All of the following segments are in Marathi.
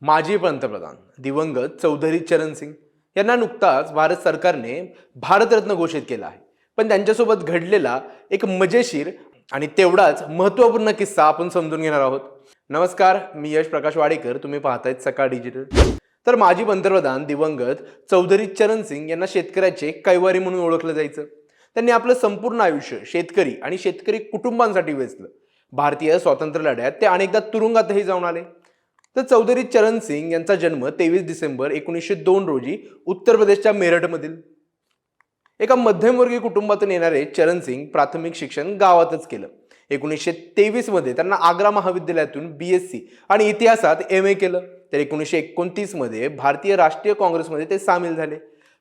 माजी पंतप्रधान दिवंगत चौधरी चरण सिंग यांना नुकताच भारत सरकारने भारतरत्न घोषित केला आहे. पण त्यांच्यासोबत घडलेला एक मजेशीर आणि तेवढाच महत्त्वपूर्ण किस्सा आपण समजून घेणार आहोत. नमस्कार मी यश प्रकाश वाडेकर. तुम्ही पाहतायत सकाळ डिजिटल. तर माजी पंतप्रधान दिवंगत चौधरी चरण सिंग यांना शेतकऱ्याचे कैवारी म्हणून ओळखलं जायचं. त्यांनी आपलं संपूर्ण आयुष्य शेतकरी आणि शेतकरी कुटुंबांसाठी वेचलं. भारतीय स्वातंत्र्य लढ्यात ते अनेकदा तुरुंगातही जाऊन आले. तर चौधरी चरण सिंग यांचा जन्म तेवीस डिसेंबर एकोणीसशे दोन रोजी उत्तर प्रदेशच्या मेरठमधील एका मध्यमवर्गीय कुटुंबातून येणारे चरण सिंग प्राथमिक शिक्षण गावातच केलं. एकोणीसशे तेवीसमध्ये त्यांना आग्रा महाविद्यालयातून बी एस सी आणि इतिहासात एम ए केलं. तर एकोणीसशे एकोणतीसमध्ये भारतीय राष्ट्रीय काँग्रेसमध्ये ते सामील झाले.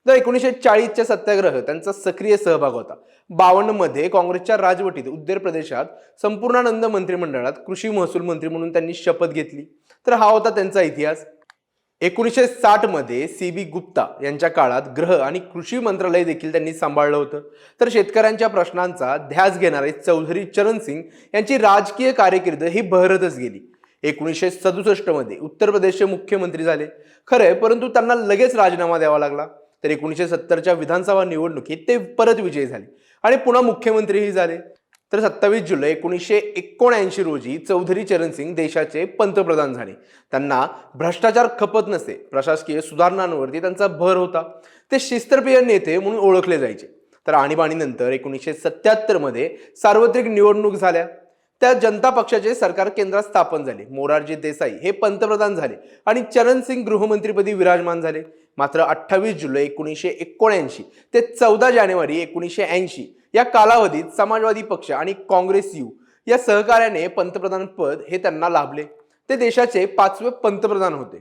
तर एकोणीसशे चाळीसच्या सत्याग्रह त्यांचा सक्रिय सहभाग होता. बावन्नमध्ये काँग्रेसच्या राजवटीत उत्तर प्रदेशात संपूर्णानंद मंत्रिमंडळात कृषी महसूल मंत्री म्हणून त्यांनी शपथ घेतली. तर हा होता त्यांचा इतिहास. एकोणीसशे साठमध्ये सी बी गुप्ता यांच्या काळात गृह आणि कृषी मंत्रालय देखील त्यांनी सांभाळलं होतं. तर शेतकऱ्यांच्या प्रश्नांचा ध्यास घेणारे चौधरी चरण सिंग यांची राजकीय कारकीर्द ही बहरतच गेली. एकोणीसशे सदुसष्टमध्ये उत्तर प्रदेशचे मुख्यमंत्री झाले. खरंय परंतु त्यांना लगेच राजीनामा द्यावा लागला. तर एकोणीसशे सत्तरच्या विधानसभा निवडणुकीत ते परत विजयी झाले. आणि पुन्हा मुख्यमंत्रीही झाले. तर सत्तावीस जुलै एकोणीसशे एकोणऐंशी रोजी चौधरी चरण सिंग देशाचे पंतप्रधान झाले. त्यांना भ्रष्टाचार खपत नसते प्रशासकीय सुधारणांवरती त्यांचा भर होता. ते शिस्तप्रिय नेते म्हणून ओळखले जायचे. तर आणीबाणीनंतर एकोणीसशे सत्याहत्तरमध्ये सार्वत्रिक निवडणूक झाल्या. त्या जनता पक्षाचे सरकार केंद्रात स्थापन झाले. मोरारजी देसाई हे पंतप्रधान झाले आणि चरण सिंग गृहमंत्रीपदी विराजमान झाले. मात्र अठ्ठावीस जुलै एकोणीसशे एकोणऐंशी ते चौदा जानेवारी एकोणीसशे ऐंशी या कालावधीत समाजवादी पक्ष आणि काँग्रेस यू या सहकार्याने पंतप्रधान पद हे त्यांना लाभले. ते देशाचे पाचवे पंतप्रधान होते.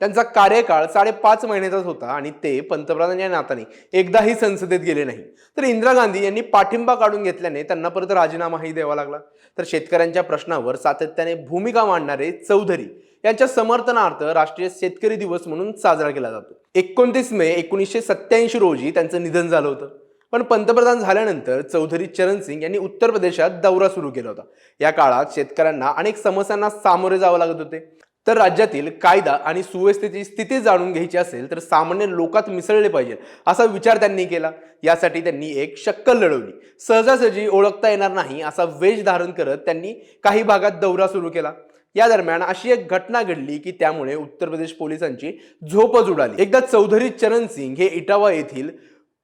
त्यांचा कार्यकाळ साडेपाच महिन्याचाच होता आणि ते पंतप्रधान या नात्याने एकदाही संसदेत गेले नाही. तर इंदिरा गांधी यांनी पाठिंबा काढून घेतल्याने त्यांना परत राजीनामाही द्यावा लागला. तर शेतकऱ्यांच्या प्रश्नावर सातत्याने भूमिका मांडणारे चौधरी यांच्या समर्थनार्थ राष्ट्रीय शेतकरी दिवस म्हणून साजरा केला जातो. एकोणतीस मे एकोणीसशे सत्याऐंशी रोजी त्यांचं निधन झालं होतं. पण पंतप्रधान झाल्यानंतर चौधरी चरण सिंग यांनी उत्तर प्रदेशात दौरा सुरू केला होता. या काळात शेतकऱ्यांना अनेक समस्यांना सामोरे जावं लागत होते. तर राज्यातील कायदा आणि सुव्यवस्थेची स्थिती जाणून घ्यायची असेल तर सामान्य लोकात मिसळले पाहिजे असा विचार त्यांनी केला. यासाठी त्यांनी एक शक्कल लढवली. सहजासहजी ओळखता येणार नाही असा वेश धारण करत त्यांनी काही भागात दौरा सुरू केला. या दरम्यान अशी एक घटना घडली की त्यामुळे उत्तर प्रदेश पोलिसांची झोपच उडाली एकदा चौधरी चरण सिंग हे इटावा येथील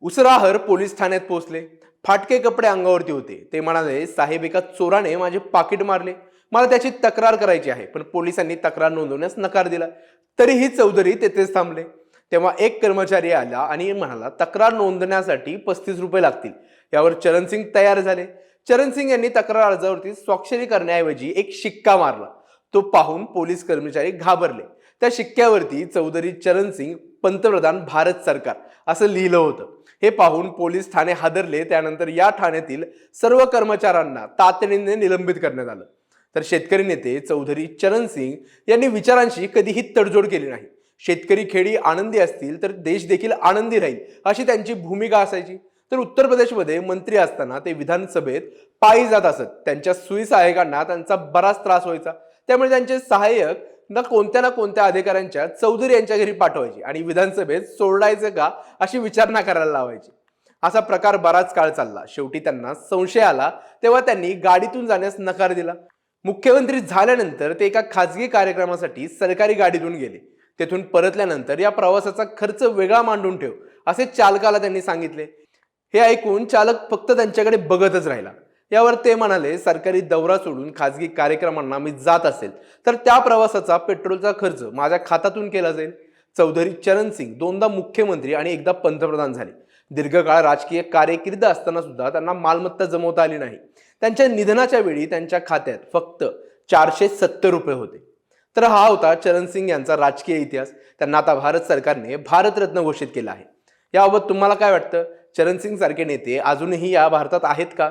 उसराहर पोलीस ठाण्यात पोहोचले. फाटके कपडे अंगावरती होते. ते म्हणाले साहेब एका चोराने माझे पाकिट मारले. मला त्याची तक्रार करायची आहे पण पोलिसांनी तक्रार नोंदवण्यास नकार दिला. तरीही चौधरी तेथेच थांबले. तेव्हा एक कर्मचारी आला आणि म्हणाला तक्रार नोंदण्यासाठी पस्तीस रुपये लागतील. यावर चरण सिंग तयार झाले. चरण सिंग यांनी तक्रार अर्जावरती स्वाक्षरी करण्याऐवजी एक शिक्का मारला. तो पाहून पोलीस कर्मचारी घाबरले. त्या शिक्क्यावरती चौधरी चरण सिंग पंतप्रधान भारत सरकार असं लिहिलं होतं. हे पाहून पोलीस ठाणे हादरले. त्यानंतर या ठाण्यातील सर्व कर्मचाऱ्यांना तातडीने निलंबित करण्यात आलं. तर शेतकरी नेते चौधरी चरण सिंग यांनी विचारांशी कधीही तडजोड केली नाही. शेतकरी खेडी आनंदी असतील तर देश देखील आनंदी राहील अशी त्यांची भूमिका असायची. तर उत्तर प्रदेशमध्ये मंत्री असताना ते विधानसभेत पायी जात असत. त्यांच्या सुईसहायकांना त्यांचा बराच त्रास व्हायचा. त्यामुळे त्यांचे सहाय्यक ना कोणत्या ना कोणत्या अधिकाऱ्यांच्या चौधरी यांच्या घरी पाठवायचे आणि विधानसभेत सोडायचं का अशी विचारणा करायला लावायची. असा प्रकार बराच काळ चालला. शेवटी त्यांना संशय आला. तेव्हा त्यांनी गाडीतून जाण्यास नकार दिला. मुख्यमंत्री झाल्यानंतर ते एका खाजगी कार्यक्रमासाठी सरकारी गाडीतून गेले. तेथून परतल्यानंतर या प्रवासाचा खर्च वेगळा मांडून ठेव असे चालकाला त्यांनी सांगितले. हे ऐकून चालक फक्त त्यांच्याकडे बघतच राहिला. यावर ते म्हणाले सरकारी दौरा सोडून खाजगी कार्यक्रमांना मी जात असेल तर त्या प्रवासाचा पेट्रोलचा खर्च माझ्या खात्यातून केला जाईल. चौधरी चरण सिंग दोनदा मुख्यमंत्री आणि एकदा पंतप्रधान झाले. दीर्घकाळ राजकीय कार्यकिर्द असताना सुद्धा त्यांना मालमत्ता जमवता आली नाही. त्यांच्या निधनाच्या वेळी त्यांच्या खात्यात फक्त चारशे सत्तर रुपये होते. तर हा होता चरण सिंग यांचा राजकीय इतिहास. त्यांना आता भारत सरकारने भारतरत्न घोषित केला आहे. याबाबत तुम्हाला काय वाटतं? चरण सिंग सारखे नेते अजूनही या भारतात आहेत का?